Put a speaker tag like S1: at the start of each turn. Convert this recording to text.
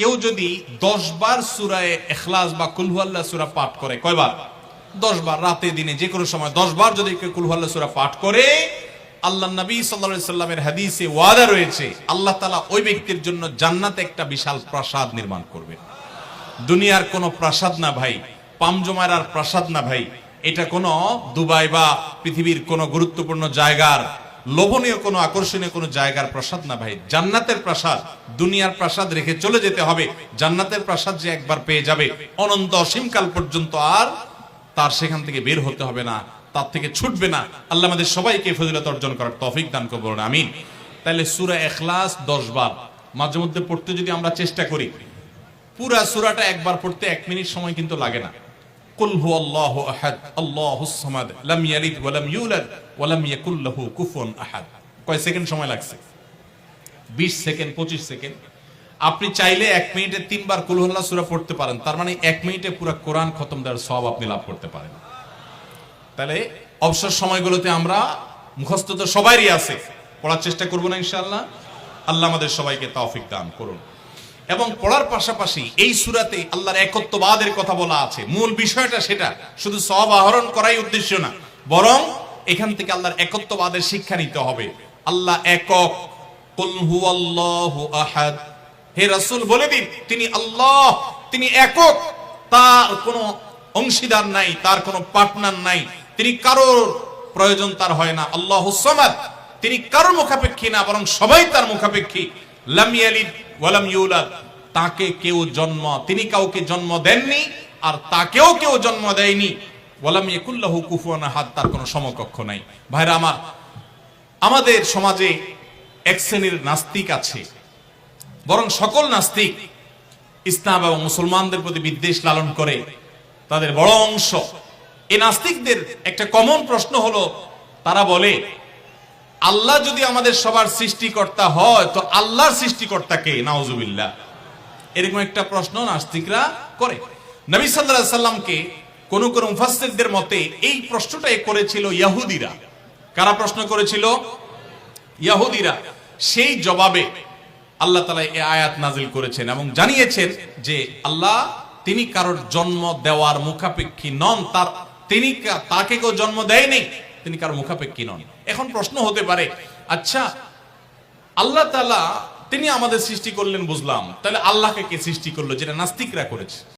S1: কেউ যদি দশ বার সুরায় এখলাস বা কুলহুয়াল্লাহ সুরা পাঠ করে, কয়বার? দশ বার রাতে, দিনে, যে কোনো সময় দশ বার যদি কেউ কুলহুয়াল্লাহ সুরা পাঠ করে, আল্লাহ নবী সাল্লা সাল্লামের হাদিসে ওয়াদা রয়েছে, আল্লাহ তালা ওই ব্যক্তির জন্য জান্নাতে একটা বিশাল প্রাসাদ নির্মাণ করবে। দুনিয়ার কোনো প্রাসাদ না ভাই পামজমারার প্রাসাদ না ভাই, এটা কোনো দুবাই বা পৃথিবীর কোনো গুরুত্বপূর্ণ জায়গার লোভনীয় কোনো, আকর্ষণীয় কোনো জায়গার প্রাসাদ না ভাই। জান্নাতের প্রাসাদ, দুনিয়ার প্রাসাদ রেখে চলে যেতে হবে। জান্নাতের প্রাসাদ যে একবার পেয়ে যাবে, অনন্ত অসীমকাল পর্যন্ত আর তার সেখান থেকে বের হতে হবে না, তার থেকে ছুটবে না। আল্লাহ আমাদের সবাইকে ফজিলত অর্জন করার তৌফিক দান করব না আমিন। তাহলে সুরা এখলাস দশ বার। মাঝে মধ্যে পড়তে যদি আমরা চেষ্টা করি, পুরা সুরাটা একবার পড়তে এক মিনিট সময় কিন্তু লাগে না। আল্লাহ আহাদ, আল্লাহুস সামাদ, লাম ইয়ালিদ ওয়া লাম ইউলাদ ওয়া লাম ইয়াকুল লাহু কুফুয়ান আহাদ। কয় সেকেন্ড সময় লাগছে? 20 সেকেন্ড 25 সেকেন্ড। আপনি চাইলে এক মিনিটে তিনবার কুল হুল্লাহ সূরা পড়তে পারেন। তার মানে এক মিনিটে পুরো কোরআন খতম দেওয়ার সওয়াব আপনি লাভ করতে পারেন। তাহলে অবসর সময়গুলোতে আমরা মুখস্থ তো সবারই আছে। পড়ার চেষ্টা করব না ইনশাআল্লাহ। আল্লাহ আমাদের সবাইকে তৌফিক দান করুন। এবং পড়ার পাশাপাশি এই সুরাতে আল্লাহর একত্ববাদের কথা বলা আছে। মূল বিষয়টা সেটা, শুধু সব আহরণ করাই উদ্দেশ্য না, বরং এখান থেকে আল্লাহর একত্ববাদের শিক্ষা নিতে হবে। আল্লাহ একক হে রাসূল, বলে দিন, তিনি আল্লাহ, তিনি একক, তার কোনো অংশীদার নাই, তার কোনো পার্টনার নাই। তিনি কারোর প্রয়োজন তার হয় না। আল্লাহ তিনি কারোর মুখাপেক্ষী না, বরং সবাই তার মুখাপেক্ষী। লাম ইয়ালিদ তাকে কেউ জন্ম, তিনি কাউকে জন্ম দেননি, আর তাকেও কেউ জন্ম দেয়নি। ওয়ালাম কুফুয়ান আহাদ, তার কোনো সমকক্ষ নাই। ভাইরা আমার, আমাদের সমাজে এক শ্রেণির নাস্তিক আছে, বরং সকল নাস্তিক ইসলাম এবং মুসলমানদের প্রতি বিদ্বেষ লালন করে। তাদের বড় অংশ, এই নাস্তিকদের একটা কমন প্রশ্ন হলো, তারা বলে আল্লাহ যদি আমাদের সবার সৃষ্টিকর্তা হয়, তো আল্লাহর সৃষ্টিকর্তা কে? নাউজুবিল্লাহ। এরকম একটা প্রশ্ন নাস্তিকরা করে। নবী সাল্লাল্লাহু সাল্লামকে কোন কোন মুফাসসিরদের মতে এই প্রশ্নটাই করেছিল ইহুদিরা কারা প্রশ্ন করেছিল? ইহুদিরা সেই জবাবে আল্লাহ তালা এই আয়াত নাজিল করেছেন এবং জানিয়েছেন যে আল্লাহ তিনি কারোর জন্ম দেওয়ার মুখাপেক্ষী নন, তার তিনি তাকে কেউ জন্ম দেয়নি। তিনি কার মুখাপেক্ষী নন। এখন প্রশ্ন হতে পারে আচ্ছা আল্লাহ তালা তিনি আমাদের সৃষ্টি করলেন বুঝলাম। তাহলে আল্লাহকে কে সৃষ্টি করল, যেটা নাস্তিকরা করেছে?